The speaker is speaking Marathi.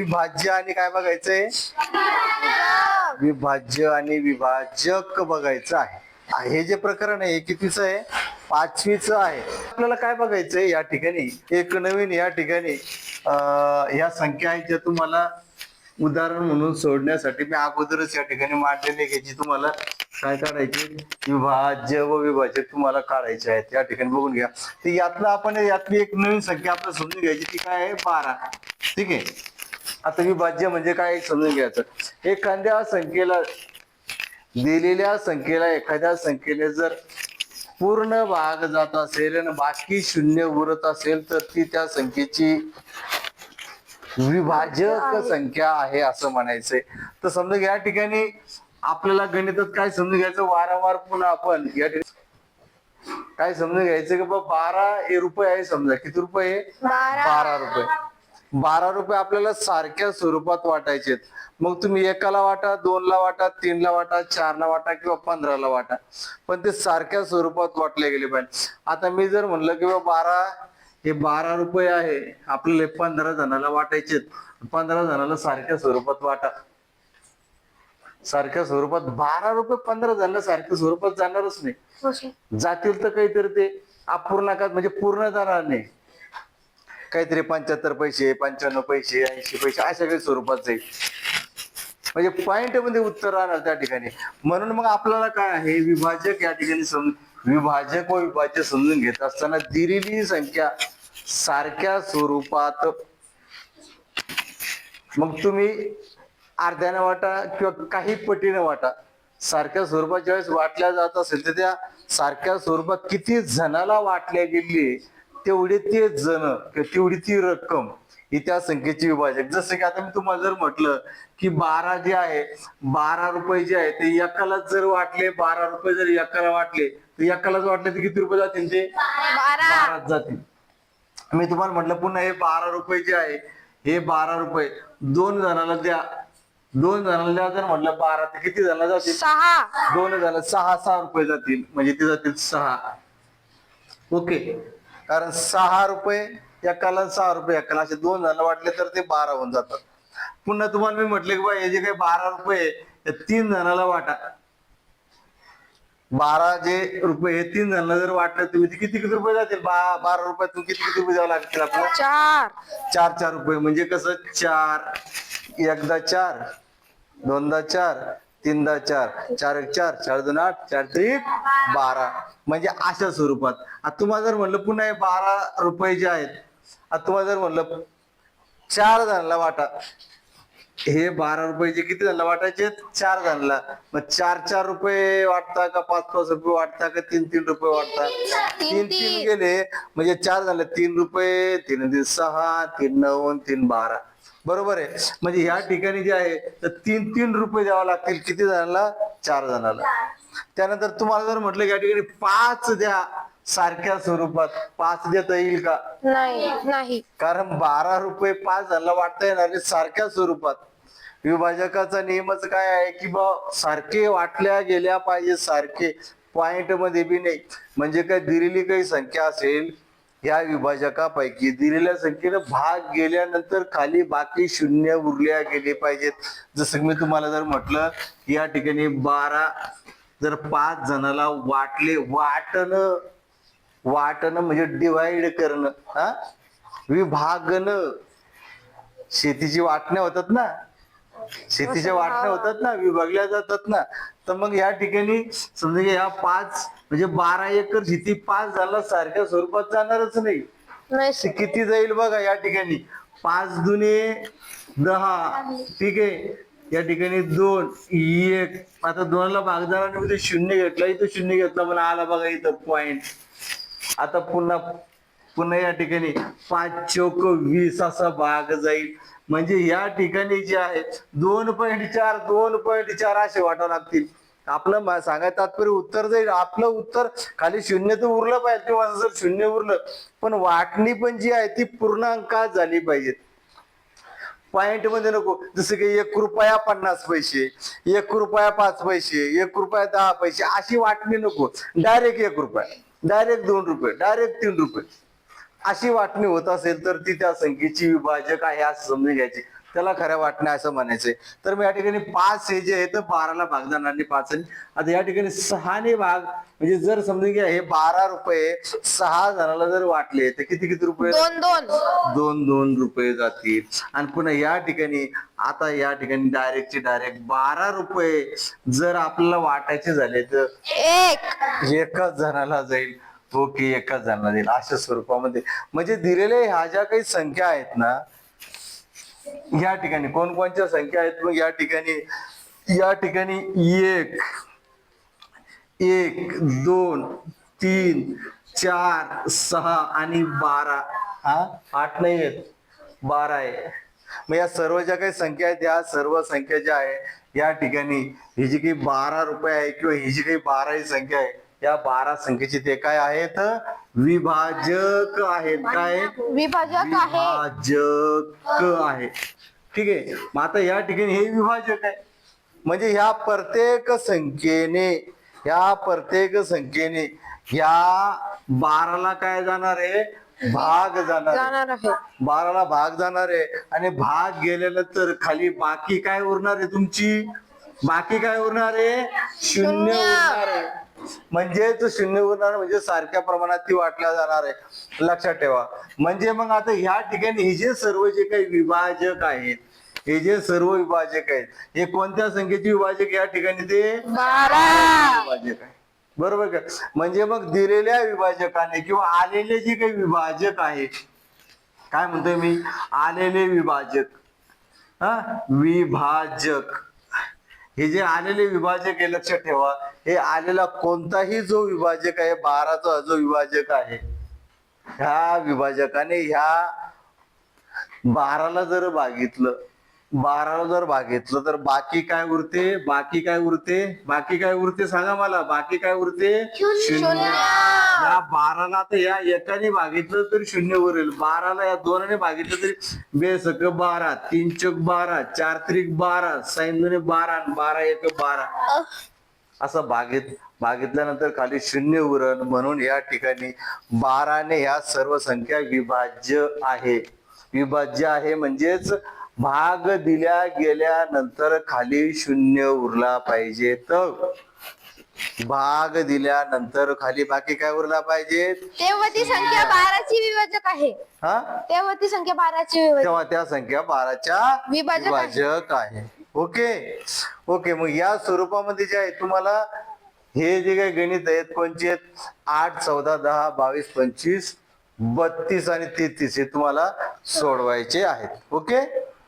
विभाज्य आणि काय बघायचंय? विभाज्य आणि विभाजक बघायचं आहे. हे जे प्रकरण आहे हे कितीच आहे? पाचवीच आहे. आपल्याला काय बघायचंय या ठिकाणी? एक नवीन या ठिकाणी या ह्या संख्या आहेत ज्या तुम्हाला उदाहरण म्हणून सोडण्यासाठी मी अगोदरच या ठिकाणी मांडलेली घ्यायची तुम्हाला काय काढायचे? विभाज्य व विभाजक तुम्हाला काढायचे आहेत. या ठिकाणी बघून घ्या. तर यातलं आपण यातली एक नवीन संख्या आपल्याला समजून घ्यायची ती काय आहे? बारा. ठीक आहे? आता विभाज्य म्हणजे काय समजून घ्यायचं? एखाद्या संख्येला दिलेल्या संख्येला एखाद्या संख्येने जर पूर्ण भाग जात असेल आणि बाकी शून्य उरत असेल तर ती त्या संख्येची विभाजक संख्या आहे असं म्हणायचंय. तर समजा या ठिकाणी आपल्याला गणितात काय समजून घ्यायचं? वारंवार पुन्हा आपण या ठिकाणी काय समजून घ्यायचं की बारा हे रुपये आहे समजा. किती रुपये. बारा रुपये. बारा रुपये आपल्याला सारख्या स्वरूपात वाटायचे मग तुम्ही एकाला वाटा दोनला वाटा तीनला वाटा चारला वाटा किंवा पंधराला वाटा. पण ते सारख्या स्वरूपात वाटले गेले पाहिजे. आता मी जर म्हणलं की बारा हे बारा रुपये आहे आपल्याला हे पंधरा जणाला वाटायचे पंधरा जणाला सारख्या स्वरूपात वाटा. सारख्या स्वरूपात बारा रुपये पंधरा जणांना सारख्या स्वरूपात जाणारच नाही. जातील तर काहीतरी ते अपूर्णाकात म्हणजे पूर्ण जाणार नाही. काहीतरी पंच्याहत्तर पैसे पंच्याण्णव पैसे ऐंशी पैसे अशा काही स्वरूपात जाईल म्हणजे पॉइंटमध्ये उत्तर राहणार त्या ठिकाणी. म्हणून मग आपल्याला काय आहे? विभाजक या ठिकाणी समजून विभाजक व विभाज्य समजून घेत असताना दिलेली संख्या सारख्या स्वरूपात. मग तुम्ही अर्ध्याने वाटा किंवा काही पटीने वाटा. सारख्या स्वरूपात ज्यावेळेस वाटल्या जात असेल तर त्या सारख्या स्वरूपात किती जणाला वाटल्या गेली तेवढे ते जण किंवा तेवढी ती रक्कम ही त्या संख्येची विभाजक. जसं की आता मी तुम्हाला जर म्हटलं की बारा जे आहे बारा रुपये जे आहे ते एकालाच जर वाटले बारा रुपये जर एकाला वाटले तर एकालाच वाटले तर किती रुपये जातील ते? बारा. बाराच जातील. मी तुम्हाला म्हटलं पुन्हा हे बारा रुपये जे आहे हे बारा रुपये दोन जणाला द्या. दोन द्या जर म्हटलं बारा तर किती जणाला जातील? सहा. दोन जणाला सहा सहा रुपये जातील. म्हणजे ते जातील सहा. ओके. कारण सहा रुपये एकाला सहा रुपये एकाला असे दोन जणांना वाटले तर ते बारा होऊन जातात. पुन्हा तुम्हाला मी म्हटलं की बा हे जे काही बारा रुपये तीन जणाला वाटा. बारा जे रुपये हे तीन जणांना जर वाटलं तुम्ही ते किती किती रुपये जातील? बा बारा रुपयातून किती किती रुपये द्यावं लागतील आपल्याला? चार. चार चार रुपये. म्हणजे कसं? चार. एकदा चार दोनदा चार तीनदा चार. चार एक चार. चार दोन आठ. चार त्रिक बारा. म्हणजे अशा स्वरूपात. आता तुम्हाला जर म्हणलं पुन्हा हे बारा रुपये जे आहेत आता तुम्हाला जर म्हणलं चार जणांना वाटा. हे बारा रुपयाचे किती जणांना वाटायचे? चार जणांना. मग चार चार रुपये वाटता का पाच पाच रुपये वाटता का तीन तीन रुपये वाटता? तीन तीन गेले. म्हणजे चार झाले तीन रुपये तीन तीन सहा तीन नऊ तीन बारा. बरोबर आहे. म्हणजे ह्या ठिकाणी जे आहे तर तीन तीन रुपये द्यावे लागतील. किती जणांना? चार जणांना. त्यानंतर तुम्हाला जर म्हटलं की या ठिकाणी पाच द्या सारख्या स्वरूपात. पाच देता येईल का? नाही नाही. कारण बारा रुपये पाच जणांना वाटता येणार सारख्या स्वरूपात. विभाजकाचा नियमच काय आहे की बा सारखे वाटल्या गेल्या पाहिजे सारखे पॉइंटमध्ये बी नाही. म्हणजे काय दिलेली काही संख्या असेल या विभाजकापैकी दिलेल्या संख्येनं भाग गेल्यानंतर खाली बाकी शून्य उरल्या गेले पाहिजेत. जसं मी तुम्हाला जर म्हटलं की या ठिकाणी बारा जर पाच जणाला वाटले वाटणं वाटणं म्हणजे डिवाइड करणं हा? विभागणं. शेतीची वाटण्या होतात ना. शेतीच्या वाटण्या होतात ना विभागल्या जातात ना. तर मग या ठिकाणी समजा की ह्या पाच म्हणजे बारा एकर शेती पाच झाला सारख्या स्वरूपात जाणारच नाही. किती जाईल बघा या ठिकाणी. पाच दुने दहा ठीक आहे. या ठिकाणी दोन एक. आता दोनला भाग जाणार मी शून्य घेतला इथं शून्य घेतला पण आला बघा इथं पॉइंट आता पुन्हा पुन्हा या ठिकाणी पाच चौक वीस असा भाग जाईल. म्हणजे या ठिकाणी जे आहे दोन पॉईंट चार दोन पॉईंट चार असे वाटावं लागतील. आपलं सांगायचं तात्पर्य उत्तर जाईल. आपलं उत्तर खाली शून्य तर उरलं पाहिजे किंवा जर शून्य उरलं पण वाटणी पण जी आहे ती पूर्णांकात झाली पाहिजेत पॉइंटमध्ये नको. जसं की एक रुपया पन्नास पैसे एक रुपया पाच पैसे एक रुपया दहा पैसे अशी वाटणी नको. डायरेक्ट एक रुपया. डायरेक्ट दोन रुपये. डायरेक्ट तीन रुपये. अशी वाटणी होत असेल तर ती त्या संख्येची विभाजक आहे असं समजून घ्यायची. त्याला खऱ्या वाटण्या असं म्हणायचंय. तर मग या ठिकाणी पाच हे जे आहे तर बाराला भाग जाणार नाही पाच आणि आता या ठिकाणी सहाने भाग म्हणजे जर समजून घ्या हे बारा रुपये सहा जणाला जर वाटले तर किती किती रुपये? दोन दोन. दोन दोन रुपये जातील. आणि पुन्हा या ठिकाणी आता या ठिकाणी डायरेक्टचे डायरेक्ट बारा रुपये जर आपल्याला वाटायचे झाले तर एक. एकाच जणाला जाईल. हो ओके एकाच जणाला देईल अशा स्वरूपामध्ये. म्हणजे दिलेल्या ह्या ज्या काही संख्या आहेत ना या ठिकाणी कोणकोणच्या संख्या आहेत? मग या ठिकाणी या ठिकाणी एक एक दोन तीन चार सहा आणि बारा. हा? आठ नाही आहेत. बारा आहे. मग या सर्व ज्या काही संख्या आहेत या सर्व संख्या ज्या आहे या ठिकाणी ही जी काही बारा रुपये आहे किंवा ही जी काही बारा ही संख्या आहे या बारा संख्येचे ते काय आहेत? विभाजक आहेत. काय विभाजक आहे. विभाजक आहे. ठीक आहे. मग आता या ठिकाणी हे विभाजक आहे. म्हणजे ह्या प्रत्येक संख्येने ह्या प्रत्येक संख्येने ह्या बाराला काय जाणार आहे? भाग जाणार आहे. बाराला भाग जाणार आहे. आणि भाग गेल्यानंतर खाली बाकी काय उरणार आहे तुमची? बाकी काय उरणार आहे? शून्य शून्य. उरणार आहे. म्हणजे तो शून्य उरणार म्हणजे सारख्या प्रमाणात ती वाटल्या जाणार आहे. लक्षात ठेवा. म्हणजे मग आता ह्या ठिकाणी हे जे सर्व जे काही विभाजक आहेत हे जे सर्व विभाजक आहेत हे कोणत्या संख्येचे विभाजक या ठिकाणी ते? विभाजक आहे. बरोबर का? म्हणजे मग दिलेल्या विभाजकाने किंवा आलेले जे काही विभाजक आहेत काय म्हणतोय मी? आलेले विभाजक. हा? विभाजक. हे जे आलेले विभाजक आहे लक्षात ठेवा. हे आलेला कोणताही जो विभाजक आहे बाराचा जो विभाजक आहे ह्या विभाजकाने ह्या बाराला जर भागितलं बाराला जर भागितलं तर बाकी काय उरते? बाकी काय उरते? बाकी काय उरते? सांगा मला. बाकी काय उरते? शून्य. या बाराला तर या एकाने भागितलं तरी शून्य उरेल बाराला या दोनाने भागितलं तरी बेसक बारा तीन चक बारा चार त्रिक बारा सैन्य बारा आणि बारा एक बारा. असं भागित भागितल्यानंतर खाली शून्य उरण म्हणून या ठिकाणी बाराने ह्या सर्व संख्या विभाज्य आहे. विभाज्य आहे म्हणजेच भाग दिल्या गेल्यानंतर खाली शून्य उरला पाहिजे. तर भाग दिल्यानंतर खाली बाकी काय उरला पाहिजे? तेव्हा ती संख्या बाराची विभाजक आहे. हा? तेव्हा ती संख्या बाराची विभाजक. तेव्हा त्या संख्या बाराच्या विभाजक आहे. विभाजक आहे. ओके? ओके मग या स्वरूपामध्ये जे आहे तुम्हाला हे जे काही गणित आहेत कोणचे आहेत? आठ चौदा दहा बावीस पंचवीस बत्तीस आणि तेहतीस हे तुम्हाला सोडवायचे आहेत. ओके?